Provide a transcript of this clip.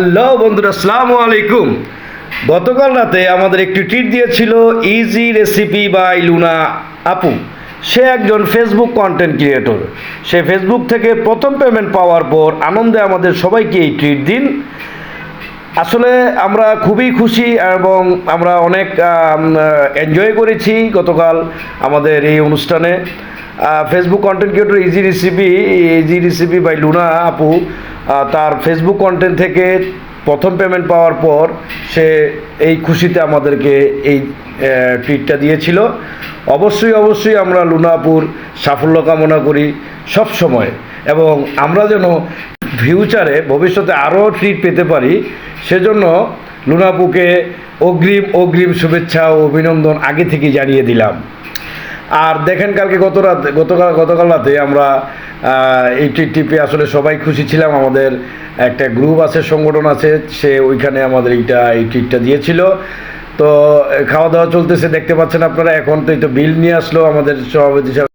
Hello বন্ধুরা, আসসালামু আলাইকুম। গতকাল রাতে আমাদের একটি ট্রিট দিয়েছিল ইজি রেসিপি বাই লুনা আপু। সে একজন ফেসবুক কন্টেন্ট ক্রিয়েটর সে ফেসবুক থেকে প্রথম পেমেন্ট পাওয়ার পর আনন্দে আমাদের সবাইকে এই ট্রিট দিন। আসলে আমরা খুবই খুশি এবং আমরা অনেক এনজয় করেছি গতকাল আমাদের এই অনুষ্ঠানে। Facebook content creator easy recipe easy recipe by Luna আপু তার ফেসবুক কন্টেন্ট থেকে প্রথম পেমেন্ট পাওয়ার পর সে এই খুশিতে আমাদেরকে এই ট্রিটটা দিয়েছিল। অবশ্যই অবশ্যই আমরা লুনাপুর সাফল্য কামনা করি সব সময়। এবং আমরা যেন ফিউচারে ভবিষ্যতে আরও ট্রিট পেতে পারি, সেজন্য লুনাপুকে অগ্রিম অগ্রিম শুভেচ্ছা ও অভিনন্দন আগে থেকে জানিয়ে দিলাম। আর দেখেন কালকে গত রাত গতকাল গতকাল রাতে আমরা আহ, এই ট্রিটটি টিপে আসলে সবাই খুশি ছিলাম। আমাদের একটা গ্রুপ আছে সংগঠন আছে সে ওইখানে আমাদের এইটা এই ট্রিটটা দিয়েছিল। তো খাওয়া দাওয়া চলতেছে দেখতে পাচ্ছেন আপনারা এখন তো এই তো বিল নিয়ে আসলো আমাদের সভাপতি